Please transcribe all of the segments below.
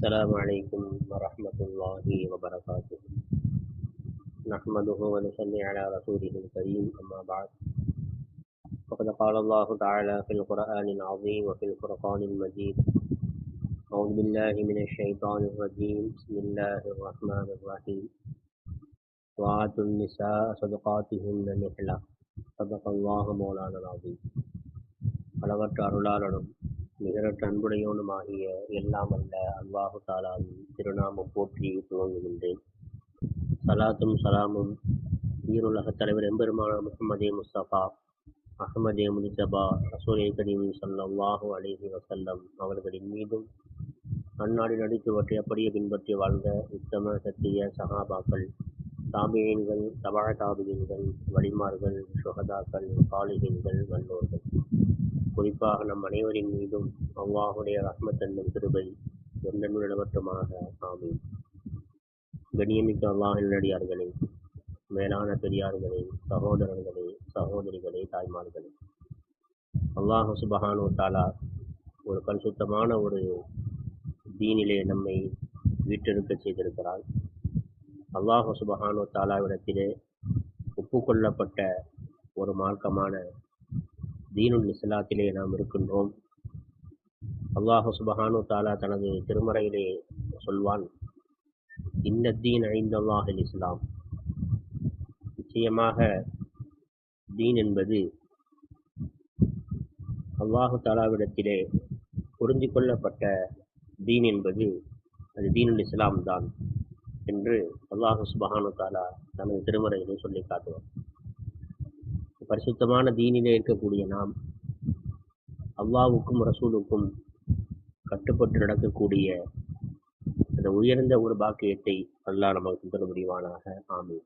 السلام عليكم ورحمة الله وبركاته نحمده ونصلي على رسوله الكريم أما بعد فقد قال الله تعالى في القرآن العظيم وفي الفرقان المجيد أعوذ بالله من الشيطان الرجيم بسم الله الرحمن الرحيم وآتوا النساء صدقاتهن نحلة صدق الله مولانا العظيم அளவற்ற அருளாளனும் நிகரற்ற அன்புடையவனுமாகிய எல்லாம் அல்ல அல்லாஹு தாலாவின் திருநாமம் போற்றி துவங்குகின்றேன். சலாத்தும் சலாமும் ஈருலக தலைவர் எம்பெருமான முகமதே முஸ்தபா அகமதே முனிசபா ரசூலே கரீம் வாகு அலைஹி வசல்லம் அவர்களின் மீதும் அந்நாடு நடித்துவற்றை அப்படியே பின்பற்றி வாழ்ந்த உத்தம சத்திய சகாபாக்கள் தாபியன்கள் தபாழ தாபியன்கள் வடிமார்கள் சுகதாக்கள் காலிகன்கள் வல்லோர்கள். குறிப்பாக நம் அனைவரின் மீதும் அல்லாஹுடைய ரஹ்மத் என்னும் கிருபை என்றென்று நிலவட்டுமாக. ஆமீன். கண்ணியமிக்க அல்லாஹின் நடிகார்களே மேலான பெரியார்களே சகோதரர்களே சகோதரிகளே தாய்மார்களே. அல்லாஹு சுபஹானு தாலா ஒரு பரிசுத்தமான ஒரு தீனிலே நம்மை வீட்டிருக்க செய்திருக்கிறார் அல்லாஹு சுபஹானு தாலாவிடத்திலே ஒப்புக்கொள்ளப்பட்ட ஒரு மார்க்கமான தீனுல் இஸ்லாத்திலே நாம் இருக்கின்றோம். அல்லாஹு சுபஹானு தாலா தனது திருமறையிலே சொல்வான் இந்த தீன் ஐந்தல்லாஹில் இஸ்லாம். நிச்சயமாக தீன் என்பது அல்லாஹு தாலாவிடத்திலே புரிந்து கொள்ளப்பட்ட தீன் என்பது அது தீனுல் இஸ்லாம் தான் என்று அல்லாஹு சுபஹானு தாலா தனது திருமறையிலே சொல்லி காட்டுவார் பரிசுத்தமான தீனிலே இருக்கக்கூடிய நாம் அல்லாவுக்கும் ரசூலுக்கும் கட்டுப்பட்டு நடக்கக்கூடிய அந்த உயர்ந்த ஒரு பாக்கியத்தை அல்லாஹ் நமக்கு தர முடிவானாக. ஆமி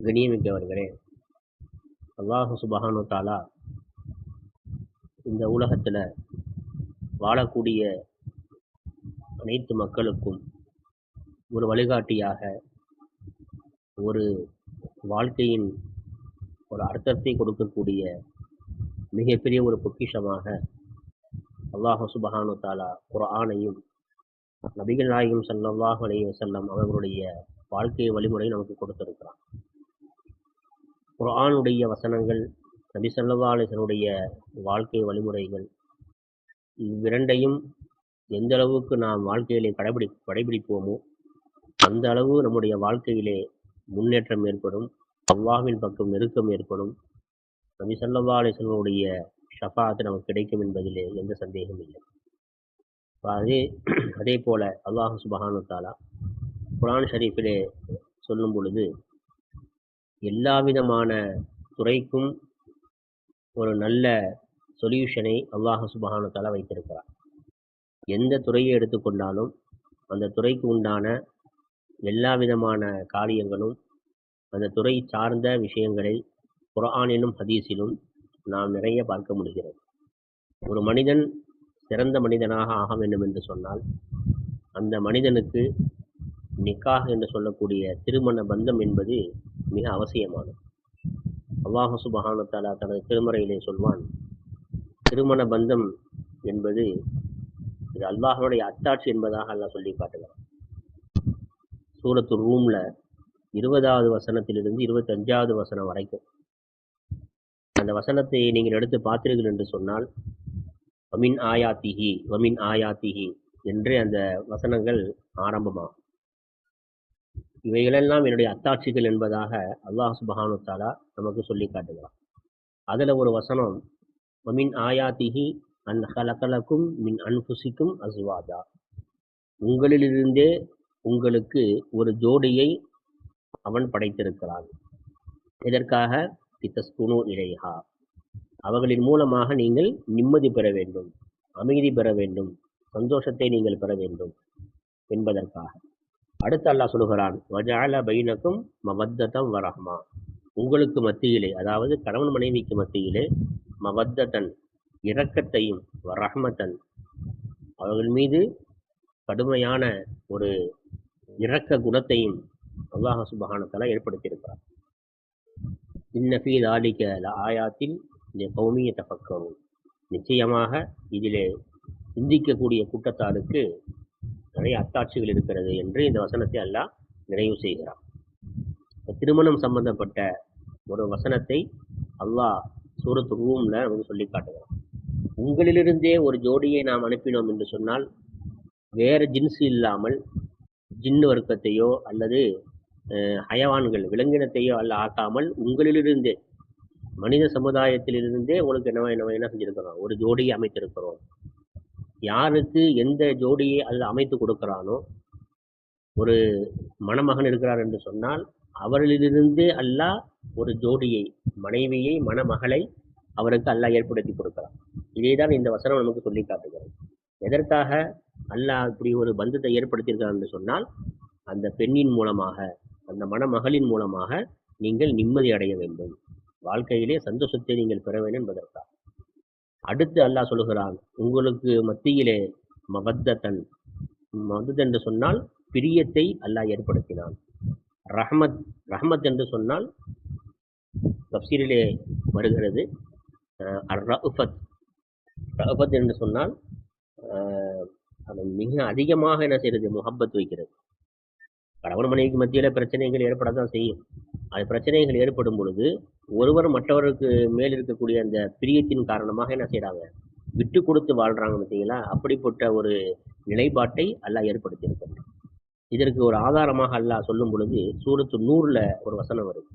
கணியமிக்கவர்களே அல்லாஹு சுபஹானு தாலா இந்த உலகத்தில் வாழக்கூடிய அனைத்து மக்களுக்கும் ஒரு வழிகாட்டியாக ஒரு வாழ்க்கையின் ஒரு அர்த்தத்தை கொடுக்கக்கூடிய மிகப்பெரிய ஒரு பொக்கிஷமாக அல்லாஹு சுபஹானு தாலா குர்ஆனையும் நபிகள் நாயகம் ஸல்லல்லாஹு அலைஹி வஸல்லம் அவர்களுடைய வாழ்க்கை வழிமுறை நமக்கு கொடுத்திருக்கிறான். குர்ஆனுடைய வசனங்கள் நபி ஸல்லல்லாஹு அலைஹி வாழ்க்கை வழிமுறைகள் இவ்விரண்டையும் எந்த அளவுக்கு நாம் வாழ்க்கையிலே கடைபிடி கடைபிடிப்போமோ அந்த அளவு நம்முடைய வாழ்க்கையிலே முன்னேற்றம் ஏற்படும். அல்லாஹ்வின் பக்கம் நெருக்கம் ஏற்படும். நபி சல்லா அலைஹி வஸல்லுடைய ஷஃபாத் நமக்கு கிடைக்கும் என்பதிலே எந்த சந்தேகமும் இல்லை. அப்ப அதே அதே போல அல்லாஹ் சுபஹானு தாலா குர்ஆன் ஷரீஃபிலே சொல்லும் பொழுது எல்லா விதமான துறைக்கும் ஒரு நல்ல சொல்யூஷனை அல்லாஹ் சுபஹானு தாலா வைத்திருக்கிறார் எந்த துறையை எடுத்துக்கொண்டாலும் அந்த துறைக்கு உண்டான எல்லா விதமான காரியங்களும் அந்த துறை சார்ந்த விஷயங்களை குரானிலும் ஹதீஸிலும் நாம் நிறைய பார்க்க முடிகிறது. ஒரு மனிதன் சிறந்த மனிதனாக ஆக வேண்டும் என்று சொன்னால் அந்த மனிதனுக்கு நிக்காக என்று சொல்லக்கூடிய திருமண பந்தம் என்பது மிக அவசியமானது. அல்லாஹு சுபஹானு தனது திருமறையிலே சொல்வான் திருமண பந்தம் என்பது இது அல்லாஹனுடைய அத்தாட்சி என்பதாக அல்லாஹ் சொல்லி காட்டுகிறான். சூரத்து ரூமில் இருபதாவது வசனத்திலிருந்து இருபத்தஞ்சாவது வசனம் வரைக்கும். அந்த வசனத்தை நீங்கள் எடுத்து பார்த்தீர்கள் என்று சொன்னால் வமின் ஆயாத்திஹி வமின் ஆயாத்திஹி என்று அந்த வசனங்கள் ஆரம்பமாகும். இவைகளெல்லாம் என்னுடைய அத்தாட்சிகள் என்பதாக அல்லாஹ் சுபஹானு தாலா நமக்கு சொல்லி காட்டுகிறான். அதில் ஒரு வசனம் வமின் ஆயாத்திஹி அன் ஹலகலக்கும் மின் அன்புசிக்கும் அசுவாதா உங்களிலிருந்தே உங்களுக்கு ஒரு ஜோடியை அவன் படைத்திருக்கிறான். இதற்காக தித்தஸ்குனு இலைஹா. அவர்களின் மூலமாக நீங்கள் நிம்மதி பெற வேண்டும் அமைதி பெற வேண்டும் சந்தோஷத்தை நீங்கள் பெற வேண்டும் என்பதற்காக. அடுத்து அல்லாஹ் சொல்கிறான் வஜால பைனக்கும் மவத்ததம் வரஹ்மா உங்களுக்கு மத்தியிலே அதாவது கணவன் மனைவிக்கு மத்தியிலே மவத்தன் இரக்கத்தையும் ரஹ்மத்தன் அவர்கள் மீது கடுமையான ஒரு இரக்க குணத்தையும் அல்லாஹ் சுபஹானத்தால ஏற்படுத்தியிருக்கிறார் இன்னஃபி தாலிக ஆயாத்தில் இந்த கௌமிய தபக்கவும் நிச்சயமாக இதிலே சிந்திக்கக்கூடிய கூட்டத்தாருக்கு நிறைய அத்தாட்சிகள் இருக்கிறது என்று இந்த வசனத்தை அல்லாஹ் நிறைவு செய்கிறான். திருமணம் சம்பந்தப்பட்ட ஒரு வசனத்தை அல்லாஹ் சூரத்து ரூம்ல நமக்கு சொல்லி காட்டுகிறான். உங்களிலிருந்தே ஒரு ஜோடியை நாம் அனுப்பினோம் என்று சொன்னால் வேற ஜின்ஸ் இல்லாமல் ஜின்னு வர்க்கத்தையோ அல்லது ஹயவான்கள் விலங்கினத்தையோ அல்ல ஆக்காமல் உங்களிலிருந்தே மனித சமுதாயத்திலிருந்தே உங்களுக்கு என்ன என்ன என்ன செஞ்சிருக்கிறோம்? ஒரு ஜோடியை அமைத்திருக்கிறோம். யாருக்கு எந்த ஜோடியை அல்ல அமைத்து கொடுக்கிறானோ ஒரு மணமகன் இருக்கிறார் என்று சொன்னால் அவர்களிலிருந்து அல்லாஹ் ஒரு ஜோடியை மனைவியை மணமகளை அவருக்கு அல்லாஹ் ஏற்படுத்தி கொடுக்கிறார் இதே தான் இந்த வசனம் நமக்கு சொல்லி காட்டுகிறது. எதற்காக? அல்லாஹ் இப்படி ஒரு பந்தத்தை ஏற்படுத்தியிருக்கிறார் என்று சொன்னால் அந்த பெண்ணின் மூலமாக அந்த மணமகளின் மூலமாக நீங்கள் நிம்மதி அடைய வேண்டும். வாழ்க்கையிலே சந்தோஷத்தை நீங்கள் பெற வேண்டும் என்பதற்காக. அடுத்து அல்லாஹ் சொல்கிறான் உங்களுக்கு மத்தியிலே மவத்தன் மவத் என்று சொன்னால் பிரியத்தை அல்லாஹ் ஏற்படுத்தினான். ரஹமத் ரஹமத் என்று சொன்னால் தப்சீரிலே வருகிறது. அர் ரஃபத் ரஃபத் என்று சொன்னால் அதை மிக அதிகமாக என்ன செய்யறது முகப்பத் வைக்கிறது. கணவன் மனைவிக்கு மத்தியில பிரச்சனைகள் ஏற்படத்தான் செய்யும். அது பிரச்சனைகள் ஏற்படும் பொழுது ஒருவர் மற்றவருக்கு மேல் இருக்கக்கூடிய அந்த பிரியத்தின் காரணமாக என்ன செய்யறாங்க விட்டு கொடுத்து வாழ்றாங்க பார்த்தீங்களா? அப்படிப்பட்ட ஒரு நிலைப்பாட்டை அல்லாஹ் ஏற்படுத்தியிருக்கின்றான் இதற்கு ஒரு ஆதாரமாக அல்லாஹ் சொல்லும் பொழுது சூரத்து நூறுல ஒரு வசனம் வருது.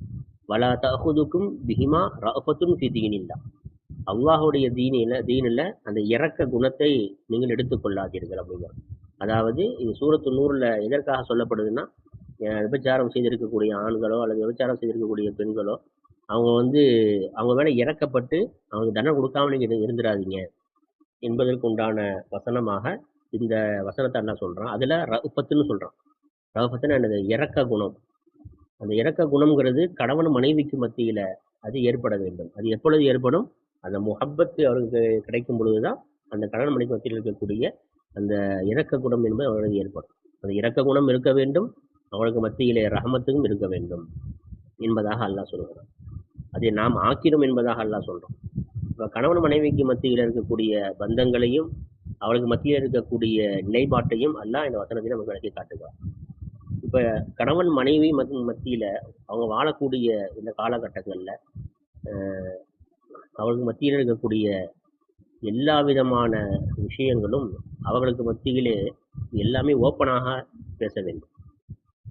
வலா தகுதுக்கும் பிஹிமா ரஃபத்தும் ஃபி தீனில்லா அல்லாஹுடைய தீனில தீனில் அந்த இறக்க குணத்தை நீங்கள் எடுத்துக்கொள்ளாதீர்கள் அப்படிங்கிறது அதாவது இது சூரத்து நூறில் எதற்காக சொல்லப்படுதுன்னா விபச்சாரம் செய்திருக்கக்கூடிய ஆண்களோ அல்லது விபச்சாரம் செய்திருக்கக்கூடிய பெண்களோ அவங்க வந்து அவங்க வேலை இறக்கப்பட்டு அவங்க தண்டனை கொடுக்காம நீங்கள் இரு- இருந்துடாதீங்க என்பதற்கு உண்டான வசனமாக இந்த வசனத்தை என்ன சொல்கிறான் அதில் ரகுபத்துன்னு சொல்கிறான் ரகுபத்துன்னு என்னது? இறக்க குணம். அந்த இறக்க குணம்ங்கிறது கணவன் மனைவிக்கு மத்தியில் அது ஏற்பட வேண்டும். அது எப்பொழுது ஏற்படும்? அந்த முஹப்பத்து அவருக்கு கிடைக்கும் பொழுதுதான் அந்த கணவன் மனைவி மத்தியில் இருக்கக்கூடிய அந்த இறக்க குணம் என்பது அவர்களுக்கு ஏற்படும். அந்த இறக்க குணம் இருக்க வேண்டும் அவர்களுக்கு மத்தியிலே ரஹமத்தும் இருக்க வேண்டும் என்பதாக அல்லாஹ் சொல்கிறான். அதை நாம் ஆக்கிடும் என்பதாக அல்லாஹ் சொல்கிறோம் இப்போ கணவன் மனைவிக்கு மத்தியில் இருக்கக்கூடிய பந்தங்களையும் அவளுக்கு மத்தியில் இருக்கக்கூடிய நிலைப்பாட்டையும் அல்லாஹ் இந்த வசனத்தை நமக்கு விளக்கி காட்டுகிறார் இப்போ கணவன் மனைவி மத்- மத்தியில் அவங்க வாழக்கூடிய இந்த காலகட்டங்களில் அவர்களுக்கு மத்தியில் இருக்கக்கூடிய எல்லா விதமான விஷயங்களும் அவர்களுக்கு மத்தியிலே எல்லாமே ஓப்பனாக பேச வேண்டும்.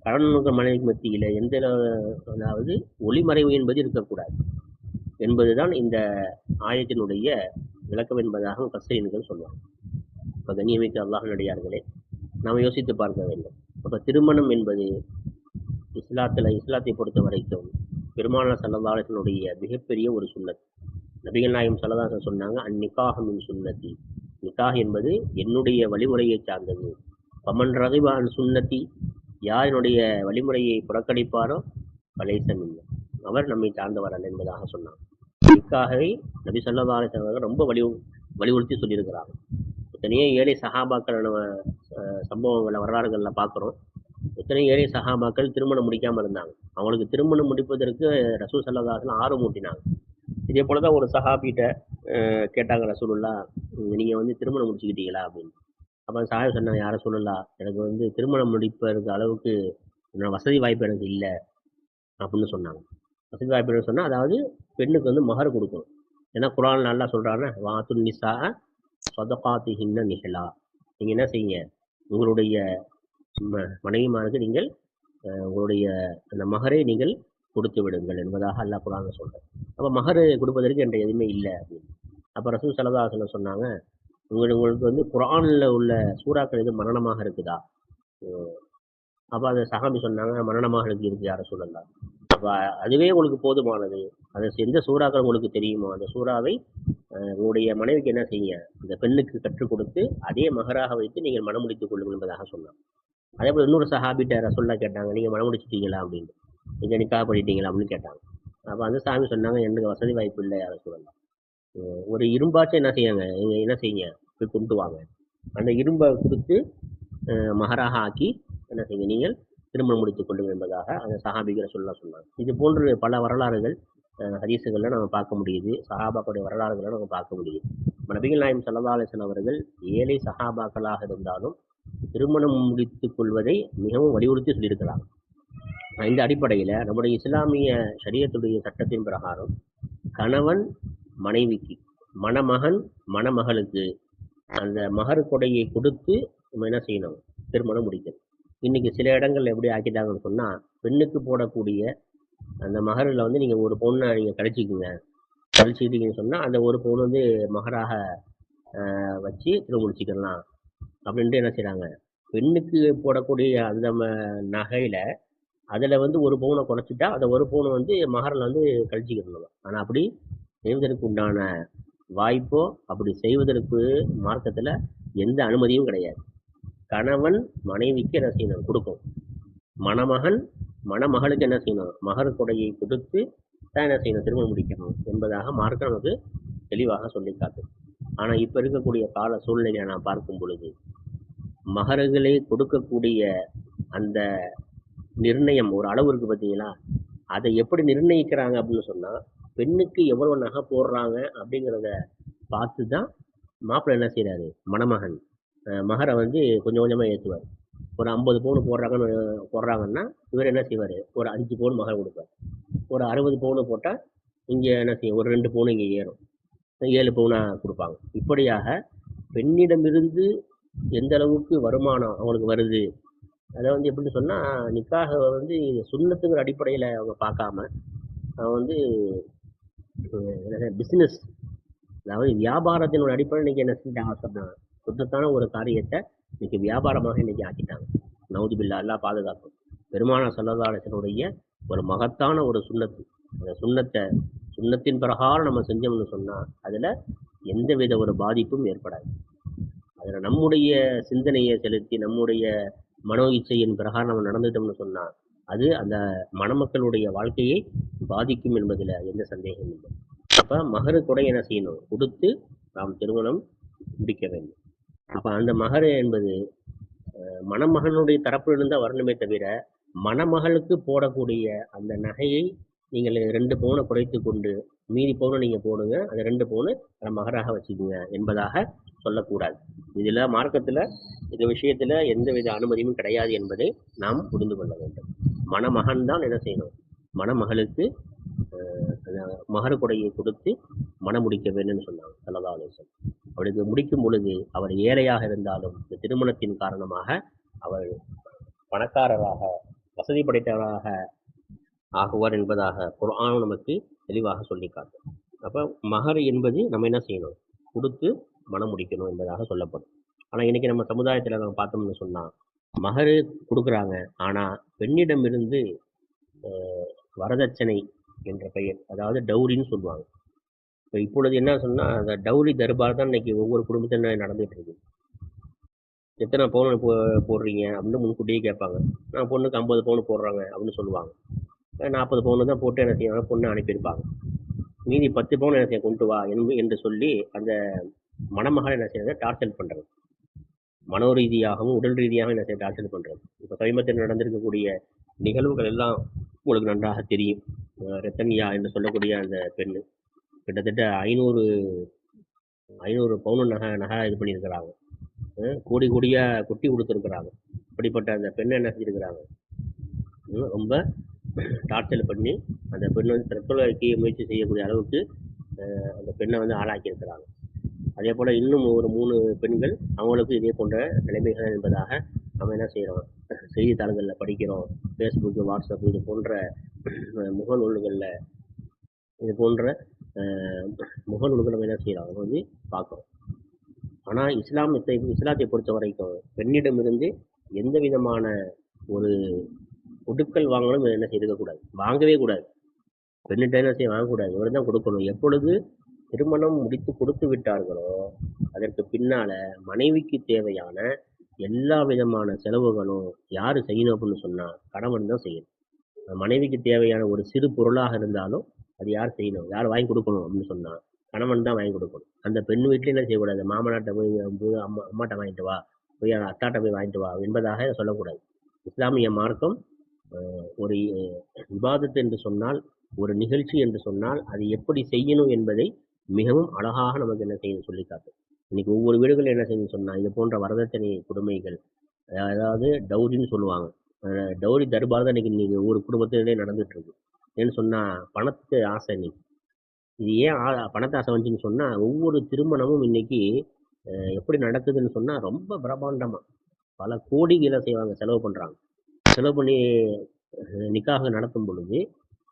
கடனுக்கு மனைவிக்கு மத்தியில் எந்த அதாவது ஒளிமறைவு என்பது இருக்கக்கூடாது. என்பதுதான் இந்த ஆயத்தினுடைய விளக்கம் என்பதாக கசீன்கள் சொல்லுவாங்க இப்போ கண்ணியமிக்க அல்லாஹனுடையார்களே நாம் யோசித்து பார்க்க வேண்டும். அப்போ திருமணம் என்பது இஸ்லாத்தில் இஸ்லாத்தை பொறுத்த வரைக்கும் பெருமானார் சல்லல்லாஹனுடைய மிகப்பெரிய ஒரு சுண்ணத். நபிகள் நாயகம் சலதாசன் சொன்னாங்க அந்நிகாகமின் சுன்னதி நிக்காஹ் என்பது என்னுடைய வழிமுறையை சார்ந்தது. பமன் ரகிபான் சுன்னதி யார் என்னுடைய வழிமுறையை புறக்கணிப்பாரோ பலேசன் அவர் நம்மை சார்ந்தவர் அல்ல என்பதாக சொன்னார் நிக்காகவே நபி சல்லா அலிஸ்லாம் ரொம்ப வலி வலியுறுத்தி சொல்லியிருக்கிறாங்க. எத்தனையோ ஏழை சகாபாக்கள் நம்ம சம்பவங்களை வரலாறுகளில் பார்க்குறோம். எத்தனையோ ஏழை சகாபாக்கள் திருமணம் முடிக்காமல் இருந்தாங்க. அவங்களுக்கு திருமணம் முடிப்பதற்கு ரசூல் சல்லாஹ்லாம் ஆர்வம் ஊட்டினாங்க இதே போல தான் ஒரு சஹாபிகிட்ட கேட்டாங்க ரசூலுல்லா நீங்க வந்து திருமணம் முடிச்சுக்கிட்டீங்களா அப்படின்னு. அப்போ சஹாபி சொன்னாங்க யார சொல்லலாம் எனக்கு வந்து திருமணம் முடிப்பதற்கு அளவுக்கு என்னோட வசதி வாய்ப்பு எனக்கு இல்லை அப்படின்னு சொன்னாங்க. வசதி வாய்ப்பு சொன்னால் அதாவது பெண்ணுக்கு வந்து மகர் கொடுக்கணும். ஏன்னா குரான் நல்லா சொல்கிறாங்க வாத்து நிசா சொதகாத்து ஹின்ன நிகழா நீங்கள் என்ன செய்யுங்க உங்களுடைய மனைவிமாருக்கு நீங்கள் உங்களுடைய அந்த மகரை நீங்கள் கொடுத்து விடுங்கள் என்பதாக அல்லாஹ் குரான் சொல்கிறேன் அப்போ மகர் கொடுப்பதற்கு என்ற எதுவுமே இல்லை அப்படின்னு. அப்போ ரசூ சலதாசன சொன்னாங்க உங்களுக்கு உங்களுக்கு வந்து குரானில் உள்ள சூறாக்கள் எதுவும் மரணமாக இருக்குதா? அப்போ அந்த சகாமி சொன்னாங்க மரணமாக இருக்கு இருக்கு யார சொல்லலாம் அப்போ அதுவே உங்களுக்கு போதுமானது. அது எந்த சூறாக்கள் உங்களுக்கு தெரியுமோ அந்த சூறாவை உங்களுடைய மனைவிக்கு என்ன செய்யுங்க? அந்த பெண்ணுக்கு கற்றுக் கொடுத்து அதே மகராக வைத்து நீங்கள் மனம் முடித்துக் கொள்ளுங்கள் என்பதாக சொன்னாங்க அதே போல் இன்னொரு சஹாபிட்ட ரசோல்லா கேட்டாங்க நீங்கள் மனம் முடிச்சிட்டீங்களா அப்படின்னு. நீங்கள் நிக்காக பண்ணிட்டீங்களா? அப்படின்னு கேட்டாங்க. அப்போ அந்த சாமி சொன்னாங்க எனக்கு வசதி வாய்ப்பு இல்லை. யாரும் சொல்லலாம் ஒரு இரும்பாச்சும் என்ன செய்யாங்க? நீங்க என்ன செய்யுங்க? போய் கொண்டு வாங்க. அந்த இரும்பை கொடுத்து மகராக ஆக்கி என்ன செய்யுங்க? நீங்கள் திருமணம் முடித்துக் கொள்ளுங்கள் என்பதாக அந்த சஹாபிகளை சொல்ல சொன்னாங்க. இது போன்ற பல வரலாறுகள் அஹ், நம்ம பார்க்க முடியுது. சஹாபாக்களுடைய வரலாறுகளை நம்ம பார்க்க முடியுது. நபிகள் நாயம் சல்லா அலிஸ்லாம் அவர்கள் ஏழை சஹாபாக்களாக இருந்தாலும் திருமணம் முடித்துக் கொள்வதை மிகவும் வலியுறுத்தி சொல்லியிருக்கிறாங்க. இந்த அடிப்படையில் நம்முடைய இஸ்லாமிய சரியத்துடைய சட்டத்தின் பிரகாரம் கணவன் மனைவிக்கு மணமகன் மணமகளுக்கு அந்த மகர் கொடையை கொடுத்து நம்ம என்ன செய்யணும்? திருமணம் முடிக்கணும். இன்னைக்கு சில இடங்கள்ல எப்படி ஆக்கிட்டாங்கன்னு சொன்னால் பெண்ணுக்கு போடக்கூடிய அந்த மகரில் வந்து நீங்கள் ஒரு பொண்ணை நீங்கள் கழிச்சிக்குங்க. கழிச்சிக்கிட்டீங்கன்னு சொன்னால் அந்த ஒரு பொண்ணு வந்து மகராக வச்சு திரும்ப முடிச்சுக்கலாம். அப்படின்ட்டு என்ன செய்கிறாங்க பெண்ணுக்கு போடக்கூடிய அந்த ம- நகையில் அதில் வந்து ஒரு பவுனை குறைச்சிட்டா அந்த ஒரு பவுனை வந்து மகரில் வந்து கழிச்சிக்கணும் ஆனால் அப்படி செய்வதற்கு உண்டான வாய்ப்போ அப்படி செய்வதற்கு மார்க்கத்தில் எந்த அனுமதியும் கிடையாது. கணவன் மனைவிக்கு என்ன செய்யணும்? கொடுக்கும் மணமகன் மணமகளுக்கு என்ன செய்யணும்? மகர் கொடையை கொடுத்து தான் என்ன செய்யணும்? திருமணம் முடிக்கணும் என்பதாக மார்க்கம் நமக்கு தெளிவாக சொல்லி காட்டும் ஆனால் இப்போ இருக்கக்கூடிய கால சூழ்நிலையை நான் பார்க்கும் பொழுது மகர்களை கொடுக்கக்கூடிய அந்த நிர்ணயம் ஒரு அளவு இருக்குது பார்த்தீங்களா? அதை எப்படி நிர்ணயிக்கிறாங்க அப்படின்னு சொன்னால் பெண்ணுக்கு எவ்வளோ நகை போடுறாங்க அப்படிங்கிறத பார்த்து தான் மாப்பிள்ளை என்ன செய்கிறாரு மணமகன். மகரை வந்து கொஞ்சம் கொஞ்சமாக ஏற்றுவார் ஒரு ஐம்பது பவுன் போடுறாங்கன்னு போடுறாங்கன்னா இவர் என்ன செய்வார்? ஒரு அஞ்சு பவுன் மகர் கொடுப்பார். ஒரு அறுபது பவுன் போட்டால் இங்கே என்ன செய்யும்? ஒரு ரெண்டு பவுன் இங்கே ஏறும். ஏழு பவுனாக கொடுப்பாங்க. இப்படியாக பெண்ணிடமிருந்து எந்த அளவுக்கு வருமானம் அவங்களுக்கு வருது? அதை வந்து எப்படின்னு சொன்னால் நிக்காக வந்து சுண்ணத்துங்கிற அடிப்படையில் அவங்க பார்க்காம அவன் வந்து பிஸ்னஸ் அதாவது வியாபாரத்தினோட அடிப்படையில் இன்னைக்கு என்ன செஞ்சாங்க சொன்னாங்க சுத்தத்தான ஒரு காரியத்தை இன்னைக்கு வியாபாரமாக இன்னைக்கு ஆக்கிட்டாங்க. நவுதுபில்லா எல்லாம் பாதுகாக்கும் பெருமான சல்லதாலத்தினுடைய ஒரு மகத்தான ஒரு சுண்ணத்து. அந்த சுண்ணத்தை சுண்ணத்தின் பிரகாரம் நம்ம செஞ்சோம்னு சொன்னால் அதில் எந்த எந்தவித ஒரு பாதிப்பும் ஏற்படாது. அதில் நம்முடைய சிந்தனையை செலுத்தி நம்முடைய மனோ இச்சையின் பிரகாரம் நம்ம நடந்துட்டோம்னு சொன்னால் அது அந்த மணமக்களுடைய வாழ்க்கையை பாதிக்கும் என்பதில் எந்த சந்தேகமும் இல்லை. அப்போ மகரு கூட என்ன செய்யணும்? கொடுத்து நாம் திருமணம் முடிக்க வேண்டும். அப்போ அந்த மகர் என்பது மணமகனுடைய தரப்பிலிருந்து வரணுமே தவிர மணமகளுக்கு போடக்கூடிய அந்த நகையை நீங்கள் ரெண்டு பவுனை குறைத்து கொண்டு மீதி பவுனை நீங்கள் போடுங்க. அந்த ரெண்டு பவுனு அதை மகராக வச்சுக்கோங்க என்பதாக சொல்லக்கூடாது. இதில் மார்க்கத்தில் இந்த விஷயத்தில் எந்தவித அனுமதியும் கிடையாது என்பதை நாம் புரிந்து கொள்ள வேண்டும். மணமகன் தான் என்ன செய்யணும்? மணமகளுக்கு அஹ், கொடையை கொடுத்து மனம் முடிக்க வேண்டும்னு சொன்னாங்க சல்லதா அலிசன் அவளுக்கு முடிக்கும் பொழுது அவர் ஏழையாக இருந்தாலும் இந்த திருமணத்தின் காரணமாக அவர் பணக்காரராக வசதி படைத்தவராக ஆகுவார் என்பதாக குரானும் நமக்கு தெளிவாக சொல்லி காட்டும். அப்போ மகர் என்பது நம்ம என்ன செய்யணும்? கொடுத்து மனம் முடிக்கணும் என்பதாக சொல்லப்படும். ஆனால் இன்னைக்கு நம்ம சமுதாயத்தில் நம்ம பார்த்தோம்னு சொன்னால் மகர் கொடுக்குறாங்க. ஆனால் பெண்ணிடமிருந்து வரதட்சணை என்ற பெயர் அதாவது டௌரின்னு சொல்லுவாங்க. இப்போ இப்பொழுது என்ன சொன்னால் அந்த டௌரி தர்பார் தான் இன்றைக்கி ஒவ்வொரு குடும்பத்திலும் நடந்துகிட்டு இருக்கு. எத்தனை பவுன் போ போடுறீங்க? அப்படின்னு முன்கூட்டியே கேட்பாங்க. நான் பொண்ணுக்கு ஐம்பது பவுன் போடுறாங்க அப்படின்னு சொல்லுவாங்க. நாற்பது பவுன் தான் போட்டு என்ன செய்வாங்க பொண்ணை அனுப்பியிருப்பாங்க. மீதி பத்து பவுன் என்ன செய்ய கொண்டு வா என்பு என்று சொல்லி அந்த மணமகள் என்ன செய்யறது டார்ச்சர் பண்ணுறது மனோ ரீதியாகவும் உடல் ரீதியாகவும் என்ன செய்ய டார்ச்சர் பண்ணுறது இப்போ சமீபத்தில் நடந்திருக்கக்கூடிய நிகழ்வுகள் எல்லாம் உங்களுக்கு நன்றாக தெரியும். ரத்தன்யா என்று சொல்லக்கூடிய அந்த பெண் கிட்டத்தட்ட ஐநூறு ஐநூறு பவுன் நகை நகை இது பண்ணியிருக்கிறாங்க. கோடி கோடியாக கொட்டி கொடுத்துருக்குறாங்க. அப்படிப்பட்ட அந்த பெண்ணை என்ன செஞ்சுருக்கிறாங்க? ரொம்ப டார்ச்சர் பண்ணி அந்த பெண் வந்து தற்கொலைக்கு முயற்சி செய்யக்கூடிய அளவுக்கு அந்த பெண்ணை வந்து ஆளாக்கியிருக்கிறாங்க. அதே போல் இன்னும் ஒரு மூணு பெண்கள் அவங்களுக்கும் இதே போன்ற நிலைமைகள் என்பதாக நம்ம என்ன செய்கிறோம் செய்தித்தாள்களில் படிக்கிறோம். ஃபேஸ்புக்கு வாட்ஸ்அப் இது போன்ற முகநூல்களில் இது போன்ற முகநூல்கள் முகநூல்களை நம்ம என்ன செய்கிறோம் அதை வந்து பார்க்குறோம். ஆனால் இஸ்லாமத்தை இஸ்லாத்தை பொறுத்த வரைக்கும் பெண்ணிடமிருந்து எந்த விதமான ஒரு கொடுக்கல் வாங்கணும் என்ன செய்திருக்கக்கூடாது வாங்கவே கூடாது. பெண்ணிட்ட என்ன செய்ய வாங்கக்கூடாது இவர் தான் கொடுக்கணும். எப்பொழுது திருமணம் முடித்து கொடுத்து விட்டார்களோ அதற்கு பின்னால மனைவிக்கு தேவையான எல்லா விதமான செலவுகளும் யாரு செய்யணும் அப்படின்னு சொன்னா கணவன் தான் செய்யணும். மனைவிக்கு தேவையான ஒரு சிறு பொருளாக இருந்தாலும் அது யார் செய்யணும்? யார் வாங்கி கொடுக்கணும் அப்படின்னு சொன்னா கணவன் தான் வாங்கி கொடுக்கணும். அந்த பெண் வீட்டில் என்ன செய்யக்கூடாது? மாமனாட்ட போய் போய் அம்மா அம்மாட்ட வாங்கிட்டு வா. போய் அத்தாட்ட போய் வாங்கிட்டு வா. என்பதாக சொல்லக்கூடாது. இஸ்லாமிய மார்க்கம் ஒரு விவாதத்து என்று சொன்னால் ஒரு நிகழ்ச்சி என்று சொன்னால் அது எப்படி செய்யணும் என்பதை மிகவும் அழகாக நமக்கு என்ன செய்யணும் சொல்லி காட்டும் இன்னைக்கு ஒவ்வொரு வீடுகளும் என்ன செய்யணும் சொன்னால் இது போன்ற வரதட்சணை கொடுமைகள் அதாவது டௌரின்னு சொல்லுவாங்க. டௌரி தர்பார் தான் இன்னைக்கு நீங்கள் ஒவ்வொரு குடும்பத்திலே நடந்துட்டு இருக்கு ஏன்னு சொன்னால் பணத்து ஆசை இன்னைக்கு. இது ஏன் ஆ- பணத்தை ஆசை வந்துச்சுன்னு சொன்னால் ஒவ்வொரு திருமணமும் இன்னைக்கு எப்படி நடக்குதுன்னு சொன்னால் ரொம்ப பிரம்மாண்டமா. பல கோடிகளை செய்வாங்க செலவு பண்ணுறாங்க செலவு பண்ணி நிக்காக நடத்தும் பொழுது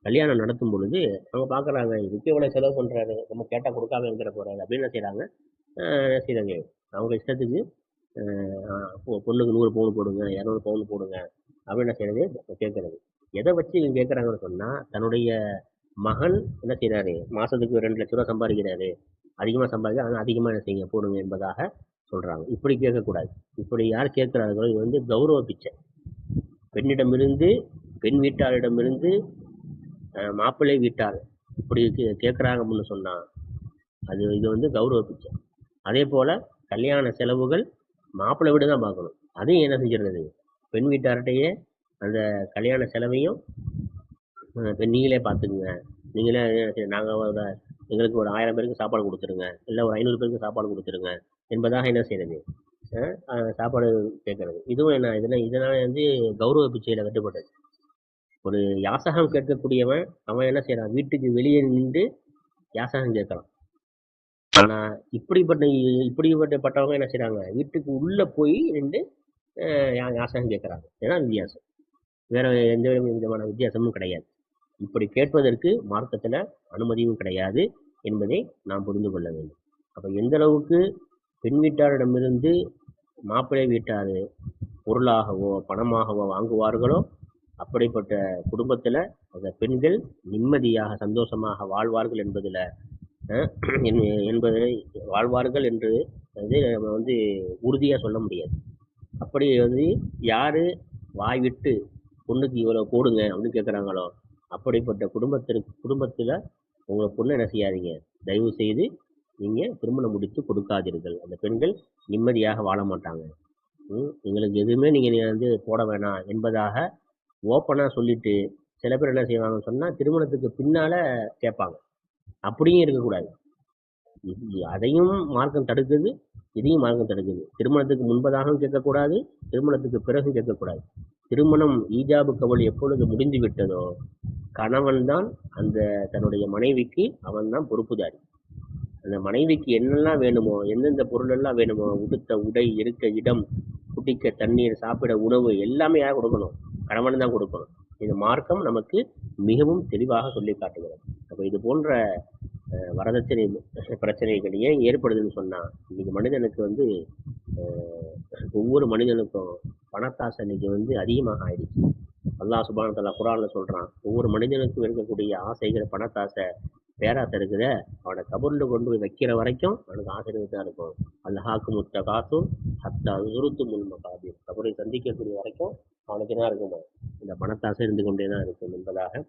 கல்யாணம் நடத்தும் பொழுது அவங்க பார்க்குறாங்க இதுக்கு எவ்வளோ செலவு பண்ணுறாரு நம்ம கேட்டால் கொடுக்காம இருக்கிற போகிறாரு அப்படின்னு என்ன செய்கிறாங்க என்ன செய்கிறாங்க அவங்க இஷ்டத்துக்கு பொ- பொண்ணுக்கு நூறு பவுன் போடுங்க இரநூறு பவுன் போடுங்க அப்படின்னு என்ன செய்யறது கேட்குறது எதை வச்சு இவங்க கேட்குறாங்கன்னு சொன்னால் தன்னுடைய மகன் என்ன செய்கிறாரு மாதத்துக்கு ரெண்டு லட்ச ரூபா சம்பாதிக்கிறாரு. அதிகமாக சம்பாதிக்க ஆனால் அதிகமாக என்ன செய்யுங்க? போடுங்க என்பதாக சொல்கிறாங்க இப்படி கேட்கக்கூடாது. இப்படி யார் கேட்குறாங்களோ இது வந்து கௌரவ பிச்சை. பெண்ணிடமிருந்து பெண் வீட்டாரிடமிருந்து மாப்பிள்ளை வீட்டார் இப்படி கே- கேட்குறாங்க அப்படின்னு சொன்னால் அது இது வந்து கௌரவ பிச்சை. அதே போல் கல்யாண செலவுகள் மாப்பிள்ளை வீடு தான் பார்க்கணும். அதையும் என்ன செஞ்சிடுறது பெண் வீட்டார்கிட்டயே அந்த கல்யாண செலவையும் பெண் நீங்களே பார்த்துக்குங்க. நீங்களே நாங்கள் எங்களுக்கு ஒரு ஆயிரம் பேருக்கு சாப்பாடு கொடுத்துருங்க. இல்லை ஒரு ஐநூறு பேருக்கு சாப்பாடு கொடுத்துருங்க. என்பதாக என்ன செய்யறது? சாப்பாடு கேட்கறது இதுவும் என்ன இதெல்லாம் இதனால் வந்து கௌரவ பிச்சையில் கட்டுப்பட்டது ஒரு யாசகம் கேட்கக்கூடியவன் அவன் என்ன செய்யறான் வீட்டுக்கு வெளியே நின்று யாசகம் கேட்கலாம். ஆனா இப்படிப்பட்ட இப்படிப்பட்டப்பட்டவங்க என்ன செய்யறாங்க வீட்டுக்கு உள்ள போய் நின்று யா- யாசகம் கேட்கறாங்க. ஏன்னா வித்தியாசம். வேற எந்த விதமான வித்தியாசமும் கிடையாது. இப்படி கேட்பதற்கு மார்க்கத்துல அனுமதியும் கிடையாது என்பதை நாம் புரிந்து கொள்ள வேண்டும். அப்ப எந்த அளவுக்கு பெண் வீட்டாரிடமிருந்து மாப்பிள்ளை வீட்டார் பொருளாகவோ பணமாகவோ வாங்குவார்களோ அப்படிப்பட்ட குடும்பத்தில் அந்த பெண்கள் நிம்மதியாக சந்தோஷமாக வாழ்வார்கள் என்பதில் என்பதை வாழ்வார்கள் என்று வந்து நம்ம வந்து உறுதியாக சொல்ல முடியாது. அப்படி வந்து யார் வாய் விட்டு பொண்ணுக்கு இவ்வளோ போடுங்க அப்படின்னு கேட்குறாங்களோ அப்படிப்பட்ட குடும்பத்திற்கு குடும்பத்தில் உங்களை பொண்ணை என்ன செய்யாதீங்க. தயவு செய்து நீங்கள் திருமணம் முடித்து கொடுக்காதீர்கள். அந்த பெண்கள் நிம்மதியாக வாழ மாட்டாங்க. ம், எங்களுக்கு எதுவுமே நீங்கள் வந்து போட வேணாம் என்பதாக ஓப்பனாக சொல்லிட்டு சில பேர் என்ன செய்வாங்கன்னு சொன்னால் திருமணத்துக்கு பின்னால் கேட்பாங்க. அப்படியும் இருக்கக்கூடாது. அதையும் மார்க்கம் தடுக்குது இதையும் மார்க்கம் தடுக்குது. திருமணத்துக்கு முன்பதாகவும் கேட்கக்கூடாது திருமணத்துக்கு பிறகும் கேட்கக்கூடாது. திருமணம் ஈஜாபு கவல் எப்பொழுது முடிந்து விட்டதோ கணவன் தான் அந்த தன்னுடைய மனைவிக்கு அவன் தான் பொறுப்புதாரி. அந்த மனைவிக்கு என்னெல்லாம் வேணுமோ எந்தெந்த பொருளெல்லாம் வேணுமோ உடுத்த உடை இருக்க இடம் குடிக்க தண்ணீர் சாப்பிட உணவு எல்லாமே யார் கொடுக்கணும்? கணவன் தான் கொடுக்கணும். இது மார்க்கம் நமக்கு மிகவும் தெளிவாக சொல்லி காட்டுகிறது. அப்போ இது போன்ற வரதட்சணை பிரச்சனைகள் ஏன் ஏற்படுதுன்னு சொன்னால் இன்னைக்கு மனிதனுக்கு வந்து ஒவ்வொரு மனிதனுக்கும் பணத்தாசை இன்னைக்கு வந்து அதிகமாக ஆயிடுச்சு. அல்லாஹ் சுபானத்தில் தலா சொல்கிறான் ஒவ்வொரு மனிதனுக்கும் இருக்கக்கூடிய ஆசைகள் பணத்தாசை பேராசை இருக்குதே அவனை கபூரில் கொண்டு போய் வைக்கிற வரைக்கும் அவனுக்கு ஆசை தான் இருக்கும். அல்லஹாக்கு முத்த காசும் ஹத்தா உருத்து முன்ம மகாபீர் கபரை சந்திக்கக்கூடிய வரைக்கும் அவனுக்கு தான் இருக்குமோ இந்த பணத்தாசை இருந்து கொண்டே தான் இருக்கும் என்பதாக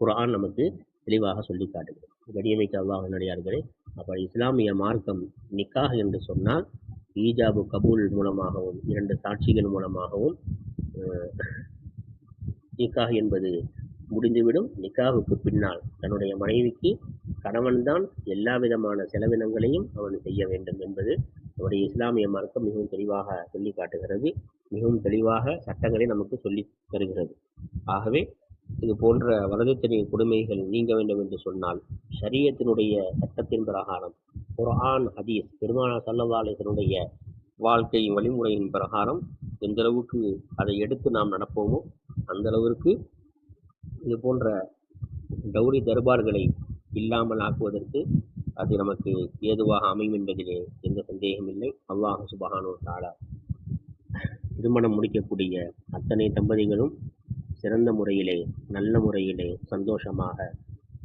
குரான் நமக்கு தெளிவாக சொல்லி காட்டுகிறது. கடியமைக்கு அல்லாஹ் நடிகார்களே அப்ப இஸ்லாமிய மார்க்கம் நிக்காக என்று சொன்னால் ஈஜாபு கபூல் மூலமாகவும் இரண்டு சாட்சிகள் மூலமாகவும் நிக்காக என்பது முடிந்துவிடும். நிக்காவுக்கு பின்னால் தன்னுடைய மனைவிக்கு கணவன்தான் எல்லா விதமான செலவினங்களையும் அவன் செய்ய வேண்டும் என்பது நம்முடைய இஸ்லாமிய மார்க்கம் மிகவும் தெளிவாக சொல்லி காட்டுகிறது. மிகவும் தெளிவாக சட்டங்களை நமக்கு சொல்லி தருகிறது. ஆகவே இது போன்ற வரதட்சணை கொடுமைகள் நீங்க வேண்டும் என்று சொன்னால் சரியத்தினுடைய சட்டத்தின் பிரகாரம் குரான் ஹதீஸ் பெருமானா சல்லவாலயத்தினுடைய வாழ்க்கை வழிமுறையின் பிரகாரம் எந்த அளவுக்கு அதை எடுத்து நாம் நடப்போமோ அந்த அளவிற்கு இது போன்ற டவுரி தர்பார்களை இல்லாமல் ஆக்குவதற்கு அது நமக்கு ஏதுவாக அமையும் என்பதிலே எந்த சந்தேகமில்லை அல்லாஹ் சுபஹானோ தாலா திருமணம் முடிக்கக்கூடிய அத்தனை தம்பதிகளும் சிறந்த முறையிலே நல்ல முறையிலே சந்தோஷமாக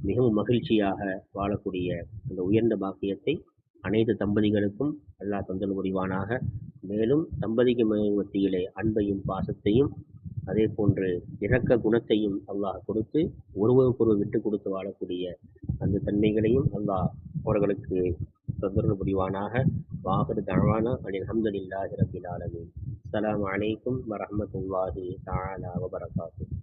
மிகவும் மகிழ்ச்சியாக வாழக்கூடிய அந்த உயர்ந்த பாக்கியத்தை அனைத்து தம்பதிகளுக்கும் அல்லாஹ் தந்தல் புரிவானாக. மேலும் தம்பதிக்கு மத்தியிலே அன்பையும் பாசத்தையும் அதே போன்று இரக்க குணத்தையும் அல்லாஹ் கொடுத்து ஒருவருக்கொருவர் விட்டு கொடுத்து வாழக்கூடிய அந்த தன்மைகளையும் அல்லாஹ் அவர்களுக்கு தொந்தரவு புரிவானாக. வாகர் தழவானா அனில் அஹமதுல்லாஹி ரபில் ஆலமீன். அஸ்ஸலாமு அலைக்கும் வரஹ்மத்துல்லாஹி தஆலா வபரகாத்துஹு.